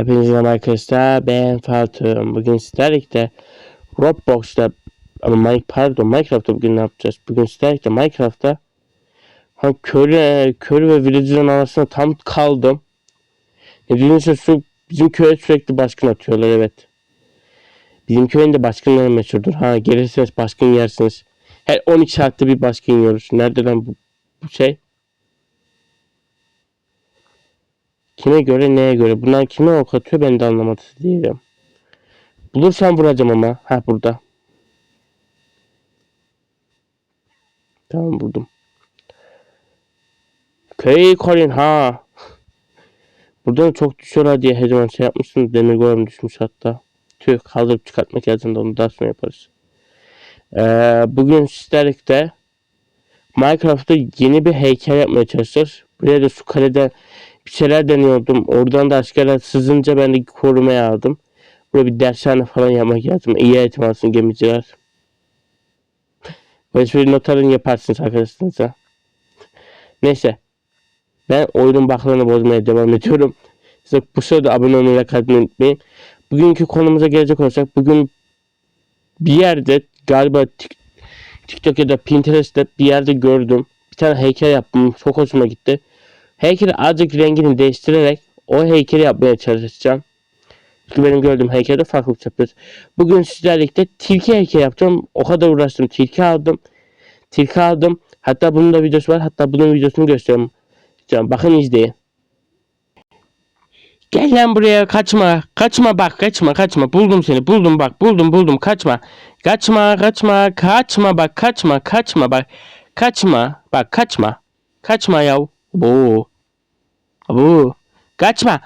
Hepinize merhaba arkadaşlar. Ben Fatih. Bugün sizlerle Roblox'ta ama pardon Minecraft'ta bugün ne yapacağız? Bugün sizlerle Minecraft'ta hani köylü, köylü ve villager'ın arasında tam kaldım. Nedense şu bizim köye sürekli baskın atıyorlar evet. Bizim köyün de baskınları meşhurdur. Ha gelirseniz baskın yersiniz. Her 12 saatte bir baskın yiyoruz. Nerede lan bu, bu şey? Kime göre neye göre? Bunlar kime ok atıyor ben de anlamadı değilim. Bulursam vuracağım ama. Ha burada. Tamam buldum. Köyü koruyun ha. Buradan çok düşüyorlar diye her zaman şey yapmışsın. Demir golem düşmüş hatta. Tüh kaldırıp çıkartmak lazım da onu daha sonra yaparız. Ee, bugün sizlerle Minecraft'ta yeni bir heykel yapmaya çalışacağız. Buraya da su kaleden bir şeyler deniyordum. Oradan da askerler sızınca ben de korumaya aldım. Burada bir dershane falan yapmak lazım. İyi eğitim alsın gemiciler. Böyle bir not alın yaparsınız arkadaşlarınıza. Neyse. Ben oyunun baklarını bozmaya devam ediyorum. Size bu sırada abone olmayı ve unutmayın. Bugünkü konumuza gelecek olursak bugün bir yerde galiba Tik- TikTok ya da Pinterest'te bir yerde gördüm. Bir tane heykel yaptım. Çok hoşuma gitti. Heykeli azıcık rengini değiştirerek o heykeli yapmaya çalışacağım. Çünkü benim gördüğüm heykelde farklılık yapıyoruz. Bugün sizlerle birlikte tilki heykeli yapacağım. O kadar uğraştım. Tilki aldım. Tilki aldım. Hatta bunun da videosu var. Hatta bunun videosunu göstereyim. Canım, bakın izleyin. Gel lan buraya kaçma. Kaçma bak kaçma kaçma. Buldum seni. Buldum bak. Buldum buldum kaçma. Kaçma kaçma kaçma bak kaçma kaçma bak. Kaçma. Bak kaçma. Kaçma yav. Bu. Bu. Kaçma.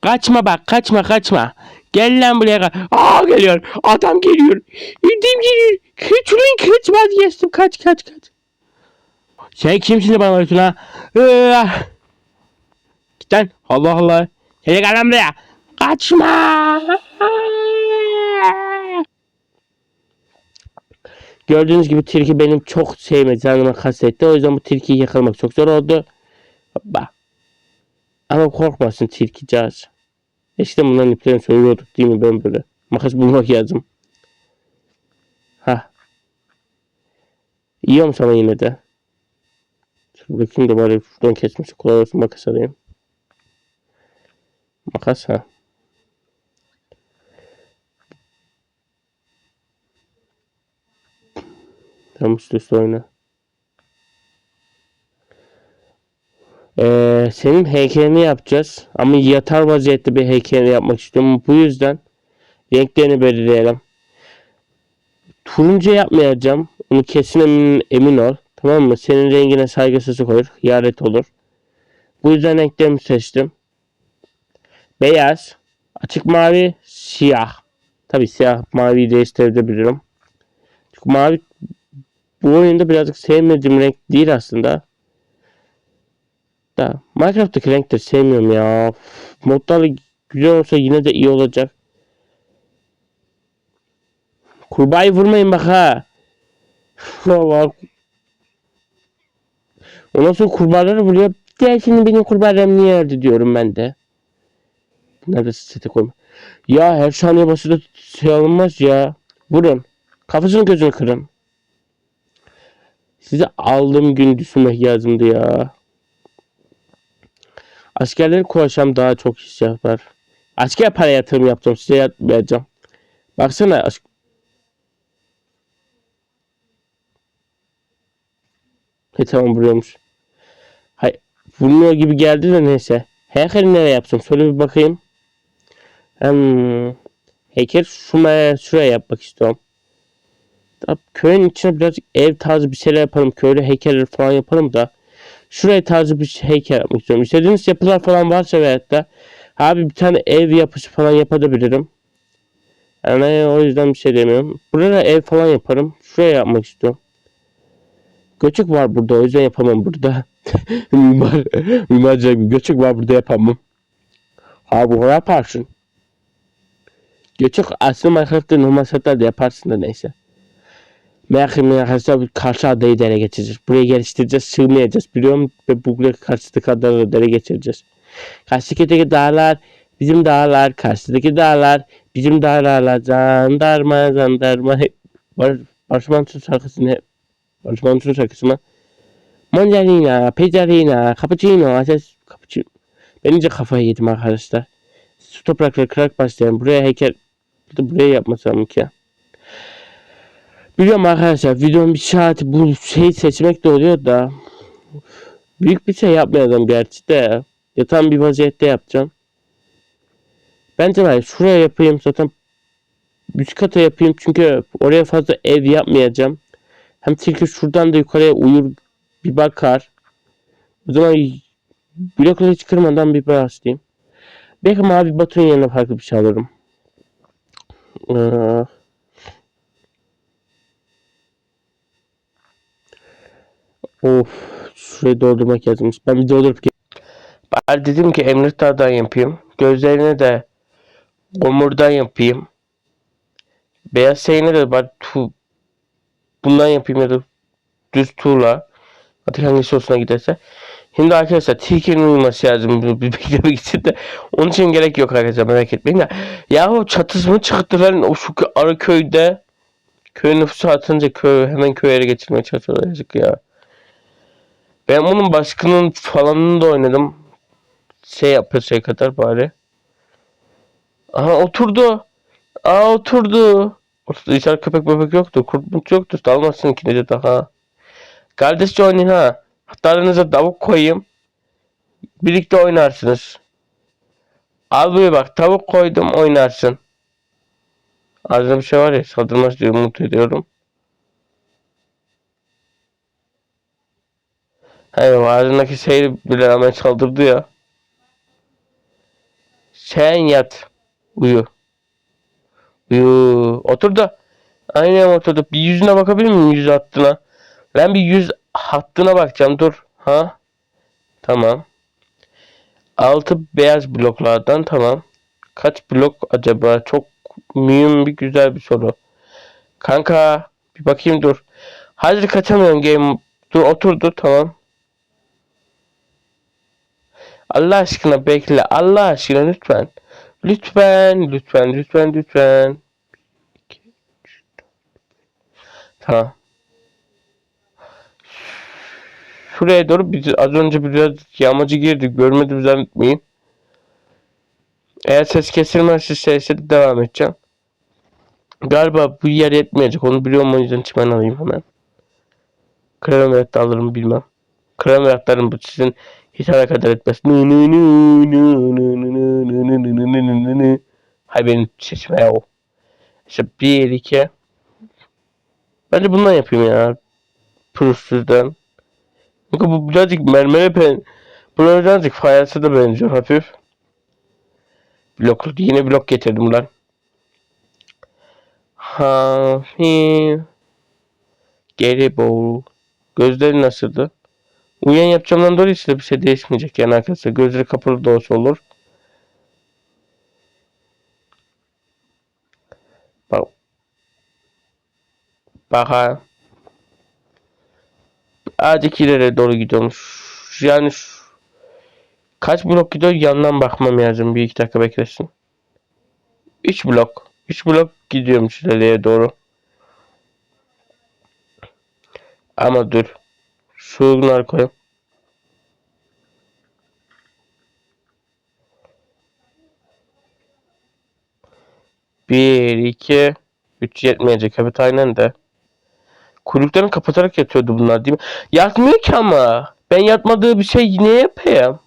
Kaçma bak kaçma kaçma. Gel lan buraya. Aa geliyor. Adam geliyor. Ödüm geliyor. Kaç ulan kaç. Kaç kaç kaç. Sen kimsin de bana bakıyorsun ha? Ah. Git lan. Allah Allah. Seni gel lan buraya. Kaçma. Gördüğünüz gibi tilki benim çok sevmedi. Canıma kastetti. O yüzden bu tilkiyi yakalamak çok zor oldu. Hoppa. Ama korkmasın tilkicağız. Eskiden bunların iplerini söylüyorduk değil mi ben böyle. Makas bulmak lazım. Ha. Yiyorum sana yine de. Bakayım da bari şuradan kesmiş. Kolay olsun makas alayım. Makas ha. Tamam üstü üstü oyna. Senin heykelini yapacağız. Ama yatar vaziyette bir heykelini yapmak istiyorum. Bu yüzden renklerini belirleyelim. Turuncu yapmayacağım. Onu kesin emin, emin ol. Tamam mı? Senin rengine saygısızlık olur. Hıyanet olur. Bu yüzden renklerimi seçtim. Beyaz, açık mavi, siyah. Tabi siyah maviyi değiştirebilirim. Çünkü mavi bu oyunda birazcık sevmediğim renk değil aslında. Da Minecraft'taki renkleri sevmiyorum ya. Modları güzel olsa yine de iyi olacak. Kurbağayı vurmayın bak ha. Allah. Ondan sonra kurbağaları vuruyor. Ya şimdi benim kurbağalarım niye öldü diyorum ben de. Neredeyse sete koyma. Ya her saniye basıda şey alınmaz ya. Vurun. Kafasını gözünü kırın. Size aldığım gün düşünmek lazımdı ya. Askerleri koysam daha çok iş yapar. Asker para yatırım yaptım size yapmayacağım. Baksana ask- He tamam vuruyormuş. Hay vurmuyor gibi geldi de neyse. Heykeli nereye yapsam şöyle bir bakayım. Hmm. Heykel şuraya, şuraya yapmak istiyorum. Köyün içine birazcık ev tarzı bir şeyler yapalım. Köylü heykeller falan yapalım da. Şuraya tarzı bir heykel yapmak istiyorum. İstediğiniz yapılar falan varsa veyahut da abi bir tane ev yapısı falan yapabilirim. Yani o yüzden bir şey demiyorum. Buraya ev falan yaparım. Şuraya yapmak istiyorum. Göçük var burada o yüzden yapamam burada. Mimar, mimarca göçük var burada yapamam. Ha bu yaparsın. Göçük aslında Minecraft'ta normal şartlarda yaparsın da neyse. Etmeyin arkadaşlar karşı adayı dere geçeceğiz. Burayı geliştireceğiz, sığmayacağız biliyorum ve buraya karşıdaki adaları dere geçireceğiz. Karşıdaki dağlar Bizim dağlar, karşıdaki dağlar, bizim dağlarla jandarma, jandarma. Bar Barış Manço şarkısı ne? Barış Manço'nun şarkısı mı? Mandarina, pecorino, cappuccino, ases, cappuccino. Ben iyice kafayı yedim arkadaşlar. Su toprakları kırarak başlayalım. Buraya heykel, buraya yapmasam ki. Biliyorum arkadaşlar videonun bir saati bu şeyi seçmek de oluyor da büyük bir şey yapmayalım gerçi de yatan bir vaziyette yapacağım. Bence ya, şuraya yapayım zaten üst kata yapayım çünkü oraya fazla ev yapmayacağım. Hem çünkü şuradan da yukarıya uyur bir bakar. O zaman blokları hiç kırmadan bir başlayayım. Belki mavi batın yerine farklı bir şey alırım. Ee, Of, şurayı doldurmak lazım. Ben bir doldurup Ben dedim ki Emret Dağ'dan yapayım. Gözlerine de omurdan yapayım. Beyaz şeyine de ben tu bundan yapayım ya da düz tuğla. Artık hangisi hoşuna giderse. Şimdi arkadaşlar tilkinin uyuması lazım bu bir beklemek için de. Onun için gerek yok arkadaşlar merak etmeyin de. Yahu çatısını çıkarttılar o şu ara köyde. Köy nüfusu atınca köy hemen köye ele geçirmeye çalışıyorlar ya. Ben bunun başkanın falanını da oynadım. Şey yapıyor şey kadar bari. Aha oturdu. Aa oturdu. Oturdu. İçeride köpek bebek yoktu. Kurt murt yoktu. Dalmasın ikinize daha. Kardeşçe oynayın ha. Hatta aranıza tavuk koyayım. Birlikte oynarsınız. Al buraya bak tavuk koydum oynarsın. Ağzında bir şey var ya saldırmaz diye umut ediyorum. Hayır ağzındaki şey bile hemen saldırdı ya. Sen yat. Uyu. Uyu. Otur da. Aynen oturdu. Bir yüzüne bakabilir miyim yüz hattına? Ben bir yüz hattına bakacağım. Dur. Ha? Tamam. Altı beyaz bloklardan tamam. Kaç blok acaba? Çok mühim bir güzel bir soru. Kanka bir bakayım dur. Hazır kaçamıyorum game. Dur oturdu tamam. Allah aşkına bekle. Allah aşkına lütfen. Lütfen, lütfen, lütfen, lütfen. Tamam. Şuraya doğru biz az önce biraz yağmacı girdik. Görmedim zannetmeyin. Eğer ses kesilmezse sesle de devam edeceğim. Galiba bu yer yetmeyecek. Onu biliyorum o yüzden çimen alayım hemen. Krem alırım bilmem. Krem bu sizin İthara kadar etmez. Hay benim sesim ya o. İşte bir iki. Bence bundan yapayım ya. Pürüzsüzden. Çünkü bu birazcık mermere ben Bunlar birazcık fayansa da benziyor hafif. Blok, yine blok getirdim lan. Hafif. Geri boğul. Gözleri nasıldı? Uyuyan yapacağımdan dolayı işte bir şey değişmeyecek yani arkadaşlar. Gözleri kapalı da olsa olur. Bak. Bak ha. Azıcık ileri doğru gidiyormuş. Yani şu, kaç blok gidiyor yandan bakmam lazım. Bir iki dakika beklesin. 3 blok. 3 blok gidiyormuş ileriye doğru. Ama dur. Şunları koyayım. Bir, iki, üç yetmeyecek. Evet aynen de. Kuyruklarını kapatarak yatıyordu bunlar değil mi? Yatmıyor ki ama. Ben yatmadığı bir şey ne yapayım?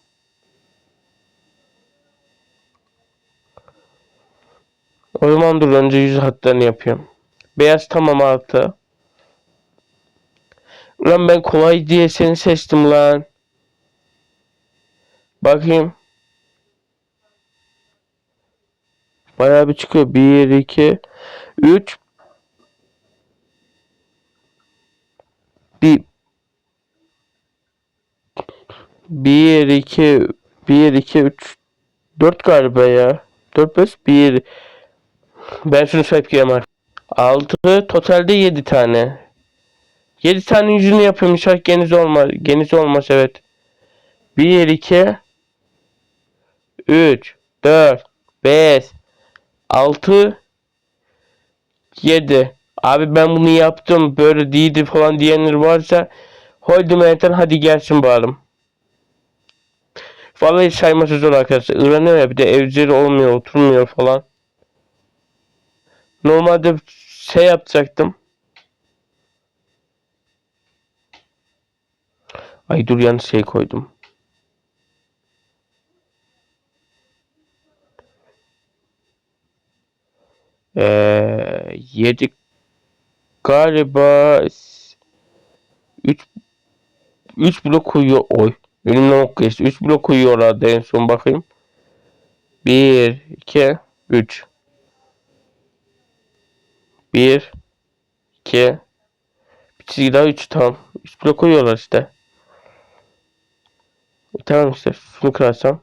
O zaman dur önce yüz hatlarını yapıyorum. Beyaz tamam altı. Ulan ben kolay diye seni seçtim lan. Bakayım. Bayağı bir çıkıyor. 1, 2, 3. Bir, bir, iki, bir, iki, üç, dört galiba ya. Dört, beş, bir. Ben şunu sahip giyemem. Altı, totalde yedi tane. Yedi tane yüzünü yapıyorum. Şark geniz olmaz. Geniz olmaz evet. Bir, iki, üç, dört, beş, 6, 7. Abi ben bunu yaptım böyle değildi falan diyenler varsa Hoydum Enten hadi gelsin bakalım. Vallahi sayması zor arkadaşlar. Öğreniyor ya bir de evcil olmuyor oturmuyor falan. Normalde şey yapacaktım. Ay dur yanlış şey koydum. Ee, 7 galiba 3 3 blok uyuyor. Oy. Önümden ok geçti. 3 blok uyuyorlardı en son bakayım. 1 2 3 1 2 bir çizgi daha 3 tamam. 3 blok uyuyorlar işte. Tamam işte. Şunu kırarsam.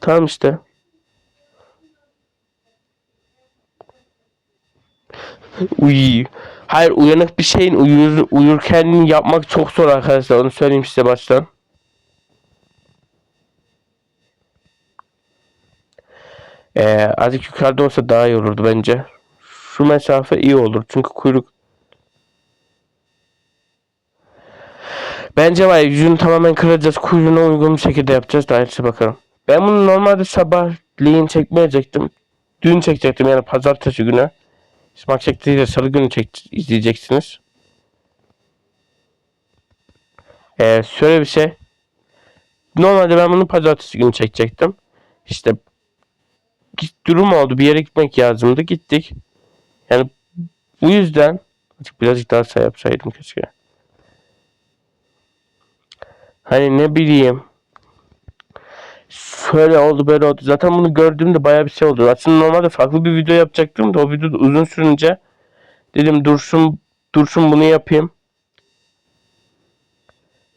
Tamam işte. Uy. Hayır uyanık bir şeyin uyur, uyurken yapmak çok zor arkadaşlar. Onu söyleyeyim size baştan. Ee, azıcık yukarıda olsa daha iyi olurdu bence. Şu mesafe iyi olur. Çünkü kuyruk Bence var yüzünü tamamen kıracağız. Kuyruğuna uygun bir şekilde yapacağız. Daha iyisi bakalım. Ben bunu normalde sabahleyin çekmeyecektim. Dün çekecektim yani pazartesi günü. Smack de salı günü çek izleyeceksiniz. Ee, şöyle bir şey. Normalde ben bunu pazartesi günü çekecektim. İşte git- durum oldu. Bir yere gitmek lazımdı. Gittik. Yani bu yüzden birazcık daha say yapsaydım keşke. Hani ne bileyim. Şöyle oldu böyle oldu. Zaten bunu gördüğümde bayağı bir şey oldu. Aslında normalde farklı bir video yapacaktım da o video uzun sürünce dedim dursun dursun bunu yapayım.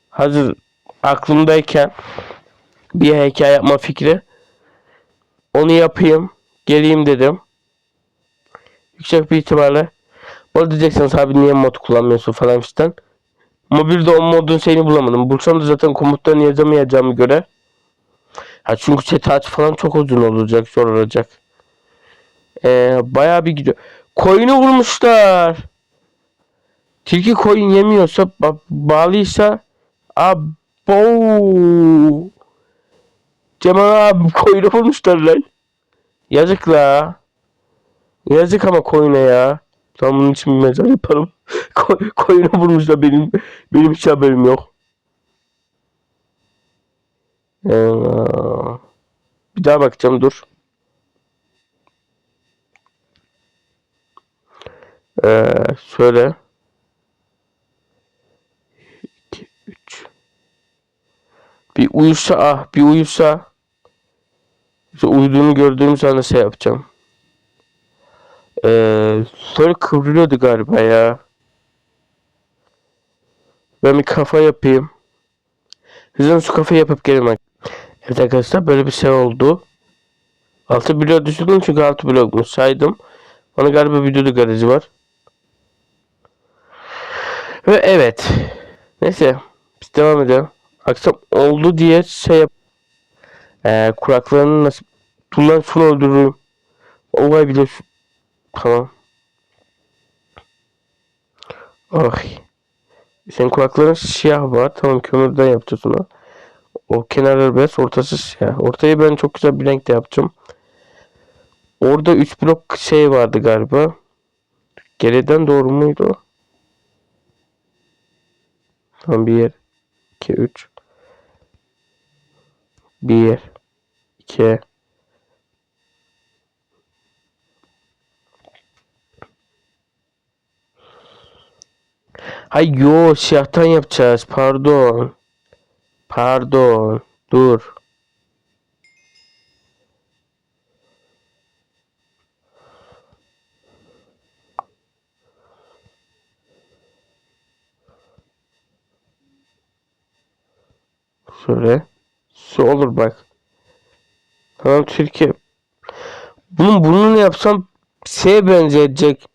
Hazır aklımdayken bir heykel yapma fikri onu yapayım geleyim dedim. Yüksek bir ihtimalle arada diyeceksiniz abi niye mod kullanmıyorsun falan fistan. Mobilde o modun şeyini bulamadım. Bulsam da zaten komutlarını yazamayacağımı göre. Ha çünkü aç falan çok uzun olacak, zor olacak. Ee, bayağı bir gidiyor. Koyunu vurmuşlar. Tilki koyun yemiyorsa, ba- bağlıysa abo. Cemal abi koyunu vurmuşlar lan. Yazık la. Yazık ama koyuna ya. Tam bunun için bir mezar yaparım. Koy, koyunu vurmuşlar benim benim hiç haberim yok. Ee, bir daha bakacağım dur. Ee, şöyle. 2 3 Bir uyusa ah bir uyusa işte uyuduğunu gördüğüm zaman şey yapacağım. Ee, sonra kıvrılıyordu galiba ya. Ben bir kafa yapayım. Hızlı su kafa yapıp gelin Evet arkadaşlar böyle bir şey oldu. 6 blok düşürdüm çünkü 6 blokmuş saydım. Bana galiba videoda garajı var. Ve evet. Neyse. Biz devam edelim. Akşam oldu diye şey yap. Ee, kuraklarını nasıl... Tuğlan şunu öldürürüm. Olay bile şu... Tamam. Ay. Senin kulakların siyah var. Tamam kömürden yapacağız onu. O kenarları beyaz ortası siyah. Ortayı ben çok güzel bir renkte yapacağım. Orada 3 blok şey vardı galiba. Geriden doğru muydu? Tamam 1 2 3 1 2 Hay yo siyahtan yapacağız. Pardon. Pardon. Dur. Şöyle. Şu olur bak. Tamam Türkiye. Bunun burnunu yapsam şeye benzeyecek.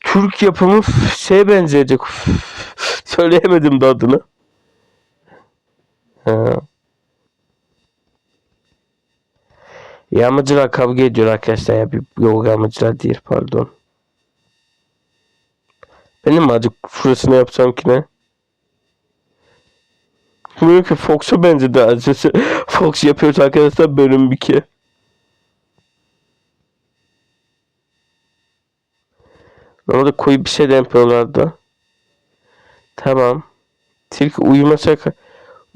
Türk yapımı şeye benzeyecek. Söyleyemedim de adını. Ha. Yağmacılar kavga ediyor arkadaşlar ya. Yok yağmacılar değil pardon. Benim mi acık şurasını yapsam ki ne? Böyle ki Fox'a benzedi acısı. Fox yapıyoruz arkadaşlar bölüm 2. Orada koyu bir şey de yapıyorlardı. Tamam. Tilki uyumasa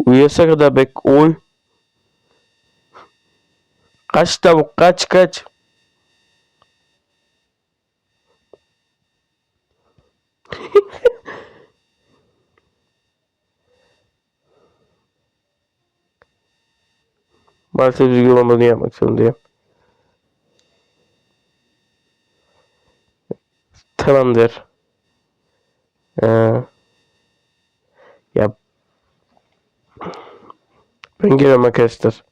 uyuyasa kadar bek oy. Kaç tavuk kaç kaç. Maalesef düzgün olmadığını yapmak zorundayım. Tamamdır. Ee, ya ben geliyorum arkadaşlar.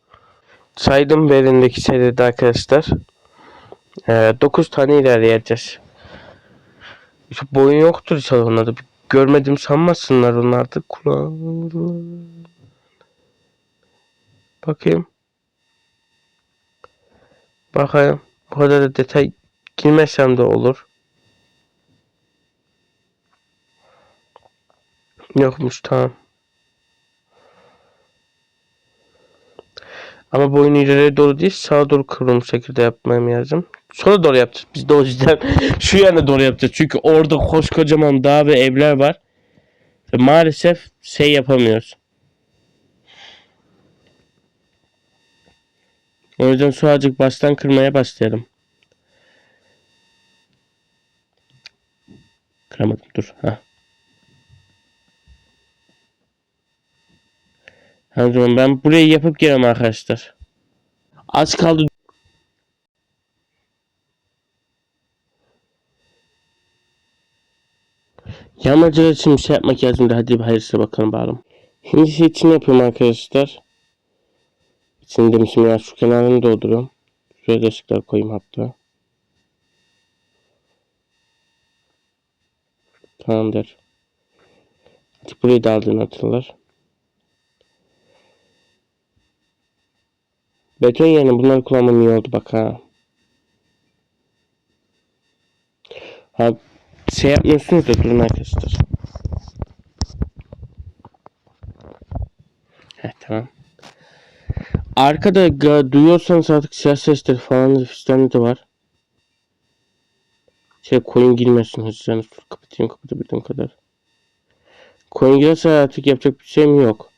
Saydım belindeki şeyleri de arkadaşlar. Ee, 9 tane ilerleyeceğiz. İşte boyun yoktur inşallah onlarda. Görmedim sanmasınlar onlar da. Kulağım. Bakayım. Bakayım. Bu kadar da detay girmesem de olur. Yokmuş tamam. Ama boyun ileriye doğru değil sağa doğru kıvrılmış şekilde yapmam lazım. Sola doğru yapacağız. Biz de o yüzden şu yana doğru yapacağız. Çünkü orada koskocaman dağ ve evler var. Ve maalesef şey yapamıyoruz. O yüzden azıcık baştan kırmaya başlayalım. Kıramadım dur. Ha. O zaman ben burayı yapıp gelirim arkadaşlar. Az kaldı. Yağmacılar için bir şey yapmak lazım da hadi bir hayırlısı bakalım bakalım. Şimdi şey için yapıyorum arkadaşlar. İçini demişim ya şu kenarını dolduruyorum. Şuraya da ışıklar koyayım hatta. Tamamdır. Artık burayı da aldığını hatırlar. Beton yerine bunları kullanmam iyi oldu bak ha. Ha şey yapmıyorsunuz da durun arkadaşlar. Heh tamam. Arkada duyuyorsanız artık silah sesleri falan fistan de var. Şey koyun girmesin hızlıca. Dur, Kapatayım kapatabildiğim kadar. Koyun girerse artık yapacak bir şeyim yok.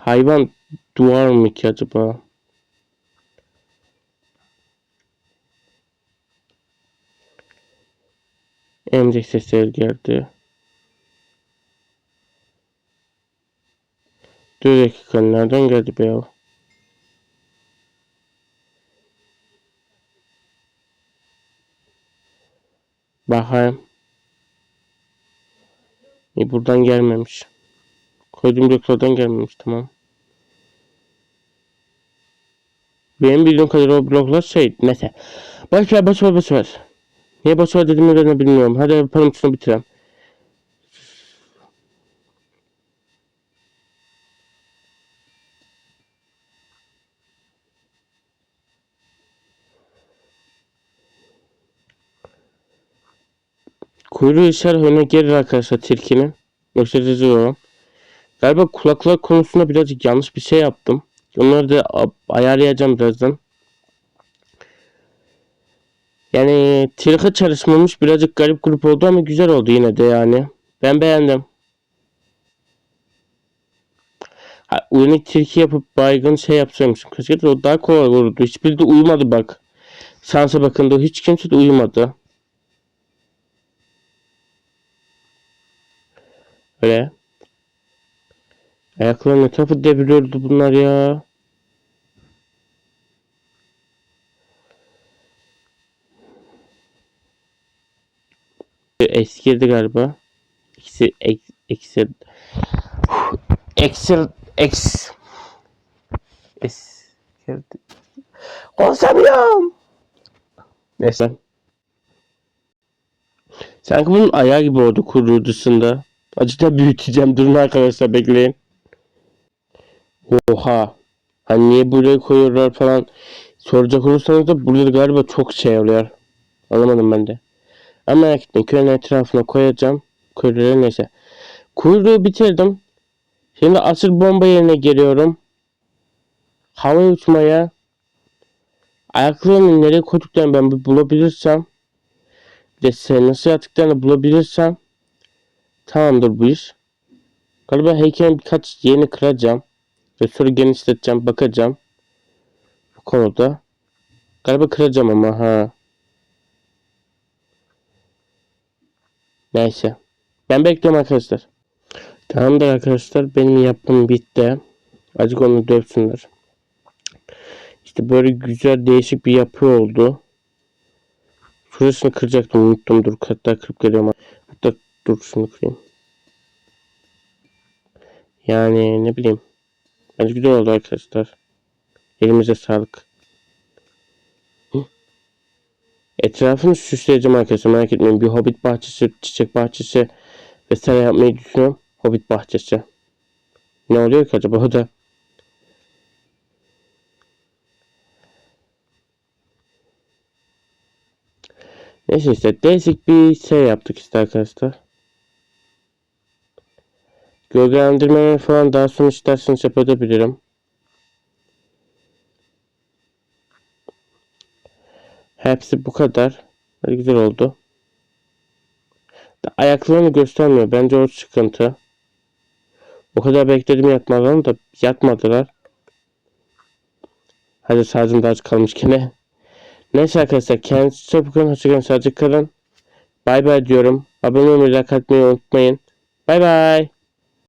Hayvan duvar mı ki acaba? Emzik sesleri geldi. Dur dakika nereden geldi be ya? Bakayım. E buradan gelmemiş. Koyduğum bloklardan gelmemiş tamam. Benim bildiğim kadarıyla o bloklar şey mesela. Boş ver boş ver boş ver. Niye boş ver dediğimi ben bilmiyorum. Hadi yapalım şunu bitirelim. Kuyruğu işler öne gelir arkadaşlar tilkinin. Rezil olurum. Galiba kulaklar konusunda birazcık yanlış bir şey yaptım. Onları da ayarlayacağım birazdan. Yani tilki çalışmamış birazcık garip grup oldu ama güzel oldu yine de yani. Ben beğendim. Ha, uyanık tilki yapıp baygın şey yapsaymışım. Keşke o daha kolay olurdu. Hiçbiri de uyumadı bak. Şansa bakın da hiç kimse de uyumadı. Öyle. Ayaklarının etrafı deviriyordu bunlar ya. Eskirdi galiba. Eksi, ek, eksi, Excel, ex, eskirdi. Konuşamıyorum. Neyse. Sanki bunun ayağı gibi oldu kuyruğu dışında. Acıda büyüteceğim. Durun arkadaşlar bekleyin. Oha. Hani niye buraya koyuyorlar falan soracak olursanız da burada galiba çok şey oluyor. Anlamadım ben de. Ama merak etmeyin köyün etrafına koyacağım. Kuyruğu neyse. Kuyruğu bitirdim. Şimdi asıl bomba yerine geliyorum. Hava uçmaya. Ayaklarını nereye koyduklarını ben bir bulabilirsem. Bir de nasıl yaptıklarını bulabilirsem. Tamamdır bu iş. Galiba heykelin birkaç yerini kıracağım. Sonra genişleteceğim. Bakacağım. Bu konuda. Galiba kıracağım ama ha. Neyse. Ben bekliyorum arkadaşlar. Tamamdır arkadaşlar. Benim yapım bitti. Azıcık onu dövsünler. İşte böyle güzel değişik bir yapı oldu. Şurasını kıracaktım unuttum. Dur hatta kırıp geliyorum. Hatta dur şunu kırayım. Yani ne bileyim. Bence güzel oldu arkadaşlar. Elimize sağlık. Etrafını süsleyeceğim arkadaşlar merak etmeyin. Bir hobbit bahçesi, çiçek bahçesi vesaire yapmayı düşünüyorum. Hobbit bahçesi. Ne oluyor ki acaba o da? Neyse işte değişik bir şey yaptık işte arkadaşlar. Gölgelendirmeleri falan daha sonra isterseniz yapabilirim. Hepsi bu kadar. Hadi güzel oldu. Da Ayaklarını göstermiyor. Bence o sıkıntı. O kadar bekledim yatmalarını da yatmadılar. Hadi sadece daha az kalmış gene. Neyse arkadaşlar kendinize çok bakın. Hoşçakalın. Sadece kalın. Bay bay diyorum. Abone olmayı, like atmayı unutmayın. Bay bay.